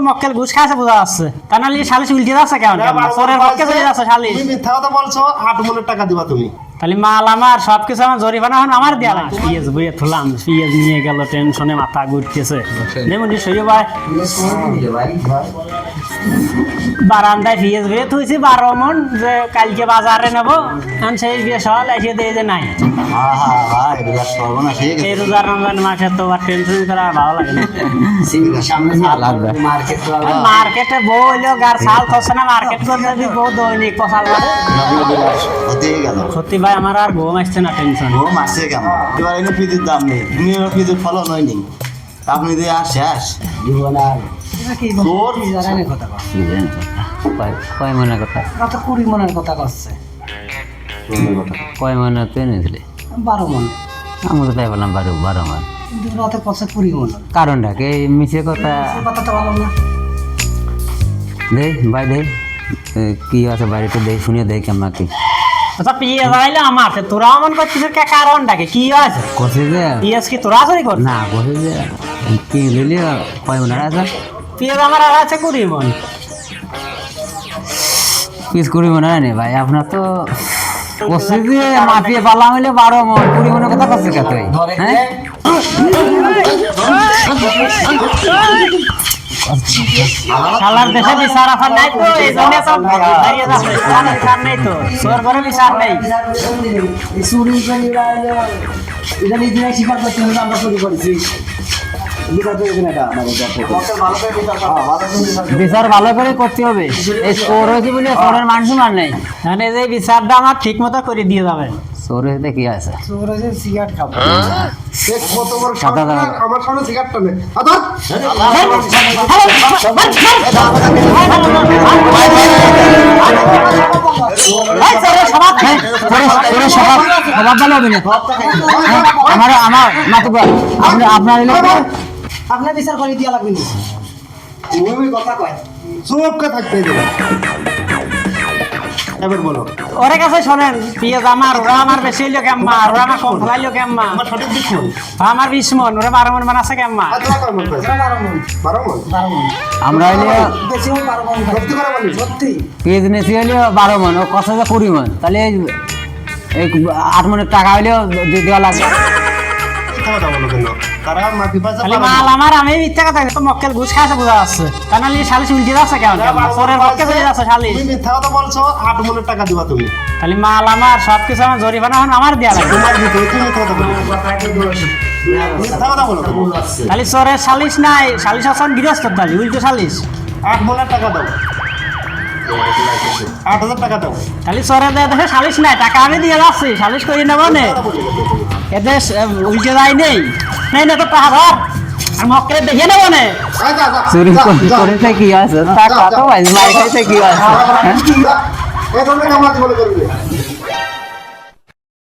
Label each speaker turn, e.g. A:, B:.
A: তো মক্কেল ঘুষ খাইছে বোঝা যাচ্ছে। তা নাহলে সালিশ উল্টে যাচ্ছে কেমন পরের পক্ষে চলে যাচ্ছে সালিশ।
B: তুমি মিথ্যা কথা বলছো আট মনের টাকা দিবা তুমি।
A: তাহলে মাল আমার সব কিছু আমার জরিমানা এখন আমার দেয়া লাগে পিএস বইয়ে থুলাম পিএস নিয়ে গেল টেনশনে মাথা ঘুরতেছে। যেমন সরি ভাই। বারান্দায় পিএস বইয়ে থুইছি বারো মন যে কালকে বাজারে নেব এখন সেই বিয়ে সকাল এসে দিয়ে যে নাই। এই রোজার রমজান মাসে তো আর টেনশন করা ভালো লাগে না। মার্কেটে বউ হইলেও গার সাল না মার্কেট করতে যদি বউ দৈনিক মারে সত্যি ভাই আমার আর ঘুম আসছে না টেনশন
B: আপনি দিয়ে আর শেষ। তোর
C: কয় মনের কথা?
D: কত কুড়ি মনের কথা করছে
C: কয় মনে তুই নিয়েছিলি
D: বারো মন।
C: আমি তো তাই বললাম বারো বারো মন।
D: রাতে করছে কুড়ি মন।
C: কারণটা কি? মিছে কথা?
D: কথা তো ভালো না।
C: দে ভাই দে কি আছে বাড়িতে? দে শুনে দে কেমন কি
A: আচ্ছা আমার তোরা মন করছিস কে কি? আছে?
C: কষে যে।
A: পিএস কি তোরা চুরি কর
C: না যে। কি কয় মনের আছে?
A: পিএস আমার আর আছে কুড়ি মন
C: পিস কুড়ি মনে নেই ভাই? আপনার তো কষে যে মাপিয়ে পালা হইলে বারো মন। কুড়ি মনের কথা কষে কে তুই? হ্যাঁ?
A: শালার দেশে বিচার আফার নাই তো এই জন্য তো দাঁড়িয়ে যাচ্ছে। বিচার নেই তো তোর ঘরে বিচার নেই।
D: চুরি করে এটা নিজে স্বীকার করতে আমরা চুরি করেছি।
C: বিচার ভালো করে করতে হবে এই চোর হয়েছে বলে চোরের মানুষ মান নেই
A: মানে যে বিচারটা আমার ঠিক মতো করে দিয়ে যাবে
C: চোর হয়েছে কি আছে
D: চোর হয়েছে সিগারেট খাব।
B: আমার সামনে।
C: হ্যাঁ, হ্যাঁ, আমার আমার মাতুকা আপনি আপনার
D: আপনার বিচার করে দিয়া লাগবে না।
B: তুমি কথা কয়। চুপ করে থাকতে দেবে এবার বলো।
A: ওরে কাছে শোনেন পিএস আমার ওরা আমার বেশি হইল কেম্মা ওরা আমার কম ফেলাইলো কেম্মা।
B: আমার সঠিক দিক কোন
A: আমার বিশ মন ওরা বারো মন কেম্মা।
B: মন
D: মন।
B: মন?
D: মন।
C: আমরা হইলে
D: মন
C: নেছি হইলে বারো মন ও যে কুড়ি মন। তাহলে এই- এই আট মনের টাকা হইলেও দিয়ে দেওয়া লাগবে।
B: কথা বলো কেন? তারা মাটি পাশে
A: খালি মাল আমার আমি মিথ্যা কথা তো মক্কেল ঘুষ খাইছে বোঝা যাচ্ছে। তা নাহলে সালিশ উল্টে যাচ্ছে কেমন কেমন চোরের পক্ষে চলে যাচ্ছে সালিশ।
B: তুমি মিথ্যা কথা বলছো আট মনের টাকা দিবা তুমি।
A: খালি মাল আমার সবকিছু আমার জরিমানা এখন আমার দেওয়া লাগে
B: তোমার ভিতরে তুমি মিথ্যা কথা বলো মিথ্যা কথা
A: খালি চোরের সালিশ নাই সালিশ আসন গৃহস্থ দাবি উল্টো সালিশ।
B: আট মনের টাকা দাও। আট হাজার টাকা দাও।
A: খালি চোরের দেয় দেখে সালিশ নাই টাকা আমি দিয়ে যাচ্ছি সালিশ করি নেব নে এতে উল্টে যায় নেই। নেই না তো পাহাড় ধর আর মক্কেলে দেখে নেব নে।
C: চুরি করে কি আছে? তো ভাই মার খাইছে কি আছে?